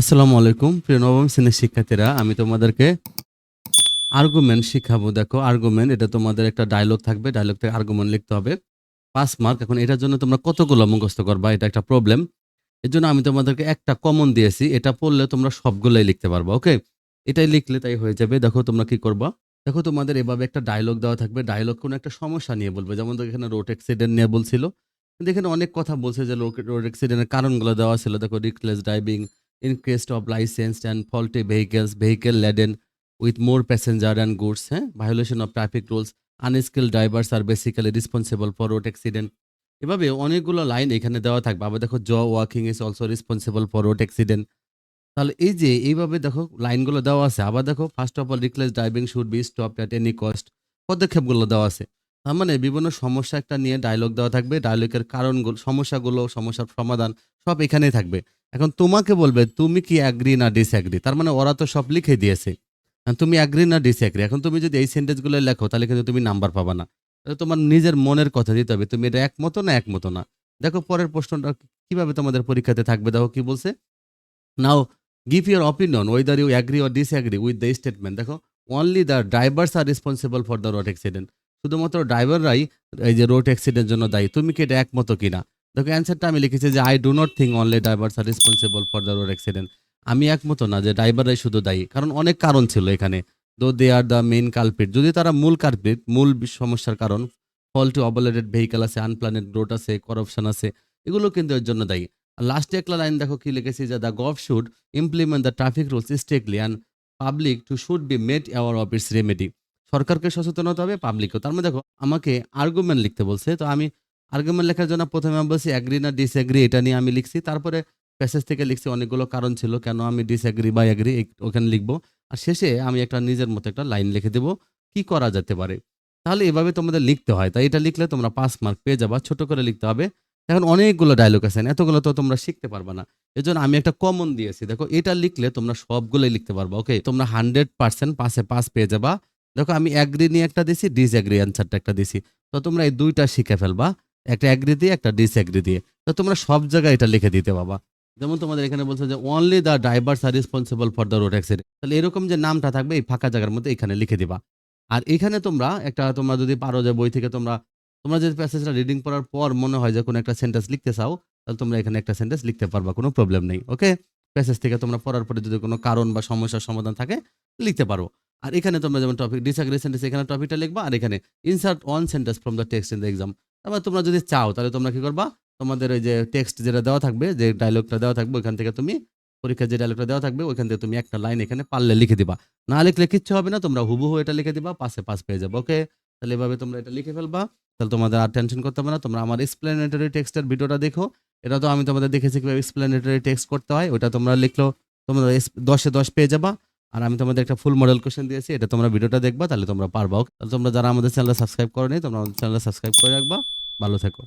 আসসালামু আলাইকুম, প্রিয় নবম শ্রেণির শিক্ষার্থীরা, আমি তোমাদেরকে আর্গুমেন্ট শিখাবো। দেখো আর্গুমেন্ট এটা তোমাদের একটা ডায়লগ থাকবে ডায়লগ থেকে আর্গুমেন্ট লিখতে হবে। পাঁচ মার্ক এখন এটার জন্য তোমরা কতগুলো মুখস্থ করবা, এটা একটা প্রবলেম এর জন্য আমি তোমাদেরকে একটা কমন দিয়েছি, এটা পড়লে তোমরা সবগুলোই লিখতে পারবা ওকে এটাই লিখলে তাই হয়ে যাবে, দেখো তোমরা কি করবা। দেখো তোমাদের এভাবে একটা ডায়লগ দেওয়া থাকবে ডায়লগ কোনো একটা সমস্যা নিয়ে বলবে, যেমন এখানে রোড অ্যাক্সিডেন্ট নিয়ে বলছিল। কিন্তু এখানে অনেক কথা বলছে যে রোড অ্যাক্সিডেন্টের কারণগুলো দেওয়া ছিল, দেখো reckless driving increase of licensed and faulty vehicles, vehicle laden with more passenger and goods হ্যাঁ violation of traffic rules, unskilled drivers are basically responsible for road accident এভাবে অনেকগুলো লাইন এখানে দেওয়া থাকবে। আবার দেখো jaywalking is also responsible for road accident তাহলে এই যে এইভাবে দেখো লাইনগুলো দেওয়া আছে। আবার দেখো first of all reckless driving should be stop at any cost পদক্ষেপগুলো দেওয়া আছে। তার মানে বিভিন্ন সমস্যা একটা নিয়ে ডায়লগ দেওয়া থাকবে। ডায়লগের কারণগুলো সমস্যাগুলো সমস্যার সমাধান সব এখানেই থাকবে। এখন তোমাকে বলবে, তুমি কি অ্যাগ্রি না ডিসঅ্যাগ্রি তার মানে ওরা তো সব লিখে দিয়েছে। তুমি অ্যাগ্রি না ডিসঅ্যাগ্রি এখন তুমি যদি এই সেন্টেন্সগুলো লেখো, তাহলে কিন্তু তুমি নাম্বার পাবা না। তাহলে তোমার নিজের মনের কথা দিতে হবে। তুমি এটা একমতো না একমতো না? দেখো পরের প্রশ্নটা, কীভাবে তোমাদের পরীক্ষাতে থাকবে? দেখো কি বলছে? Now give your opinion whether you agree or disagree with the statement দেখো only the drivers are responsible for the road accident শুধুমাত্র ড্রাইভাররাই এই যে রোড অ্যাক্সিডেন্টের জন্য দায়ী। তুমি কি এটা একমতো কিনা? দেখো অ্যান্সারটা আমি লিখেছি যে I do not think only drivers are responsible for the road accident আমি একমত না যে ড্রাইভাররাই শুধু দায়ী। কারণ অনেক কারণ ছিল এখানে। Though they are the main culprit যদি তারা মূল কালপিট মূল সমস্যার কারণ ফল টু অবলেটেড ভেহিকেল আছে আনপ্ল্যানেড রোড আছে করাপশন আছে, এগুলো কিন্তু এর জন্য দায়ী। আর লাস্টে একটা লাইন দেখো কি লিখেছি যে the gov should implement the traffic rules strictly and public too should be made aware of its remedy সরকারকে সচেতন হতে হবে পাবলিকও তার মধ্যে দেখো, আমাকে আর্গুমেন্ট লিখতে বলছে, তো আমি আর্গুমেন্ট লেখার জন্য প্রথমে আমি বলছি অ্যাগ্রি না ডিসঅ্যাগ্রি এটা নিয়ে আমি লিখছি। তারপরে প্যাসেজ থেকে লিখছি অনেকগুলো কারণ ছিল, কেন আমি ডিসঅ্যাগ্রি বা অ্যাগ্রি ওখানে লিখব। আর শেষে আমি একটা নিজের মতো একটা লাইন লিখে দেবো, কি করা যেতে পারে। তাহলে এভাবে তোমাদের লিখতে হয়। তাই এটা লিখলে তোমরা পাঁচ মার্ক পেয়ে যাবা, ছোট করে লিখতে হবে। এখন অনেকগুলো ডায়লগ আছে, এতগুলো তো তোমরা শিখতে পারবে না। এজন্য আমি একটা কমন দিয়েছি। দেখো, এটা লিখলে তোমরা সবগুলোই লিখতে পারবা ওকে তোমরা হান্ড্রেড পার্সেন্ট পাশে পাস পেয়ে যাবা। দেখো, আমি অ্যাগ্রি নিয়ে একটা দিছি ডিসঅ্যাগ্রি অ্যান্সারটা একটা দিছি। তো তোমরা এই দুইটা শিখে ফেলবা। একটা অ্যাগ্রি দিয়ে, একটা ডিসঅ্যাগ্রি দিয়ে। তো তোমরা সব জায়গায় এটা লিখে দিতে বাবা যেমন তোমাদের এখানে বলছে যে only the drivers are responsible for the road accident তাহলে এরকম যে নামটা থাকবে, এই ফাঁকা জায়গার মধ্যে এখানে লিখে দিবা। আর এখানে তোমরা একটা, তোমরা যদি পারো যে বই থেকে তোমরা তোমরা যে প্যাসেজটা রিডিং করার পর মনে হয় যে কোনো একটা সেন্টেন্স লিখতে চাও, তাহলে তোমরা এখানে একটা সেন্টেন্স লিখতে পারবা, কোনো প্রবলেম নেই ওকে প্যাসেজ থেকে তোমরা পড়ার পরে যদি কোনো কারণ বা সমস্যার সমাধান থাকে, লিখতে পারো। আর এখানে তোমরা যেমন টপিক ডিসঅ্যাগ্রি সেন্টেন্স এখানে টপিকটা লিখবা, আর এখানে insert one sentence from the text in the exam তারপর তোমরা যদি চাও, তাহলে তোমরা কি করবা? তোমাদের ওই যে টেক্সট যেটা দেওয়া থাকবে, যে ডায়লগটা দেওয়া থাকবে, ওইখান থেকে তুমি পরীক্ষার যে ডায়লগটা দেওয়া থাকবে, ওইখান থেকে তুমি একটা লাইন এখানে পারলে লিখে দিবা। না লিখলে কিচ্ছু হবে না, তোমরা হুবহু এটা লিখে দিবা পাশে পাস পেয়ে যাব ওকে তাহলে এভাবে তোমরা এটা লিখে ফেলবা। তাহলে তোমাদের আর টেনশন করতে হবে না, তোমরা আমার এক্সপ্লেনেটরি টেক্সটের ভিডিওটা দেখো। এটা তো আমি তোমাদের দেখেছি কীভাবে এক্সপ্লেনেটরি টেক্সট করতে হয় ওটা তোমরা লিখলো, তোমরা দশে দশ পেয়ে যাবা। আর আমি তোমাদের একটা ফুল মডেল কোশ্চেন দিয়েছি, এটা তোমরা ভিডিওটা দেখবা, তাহলে তোমরা পারবা তাহলে তোমরা যারা আমাদের চ্যানেল সাবস্ক্রাইব করো নি, তোমরা আমাদের চ্যানেল সাবস্ক্রাইব করে রাখবা। ভালো থেকো।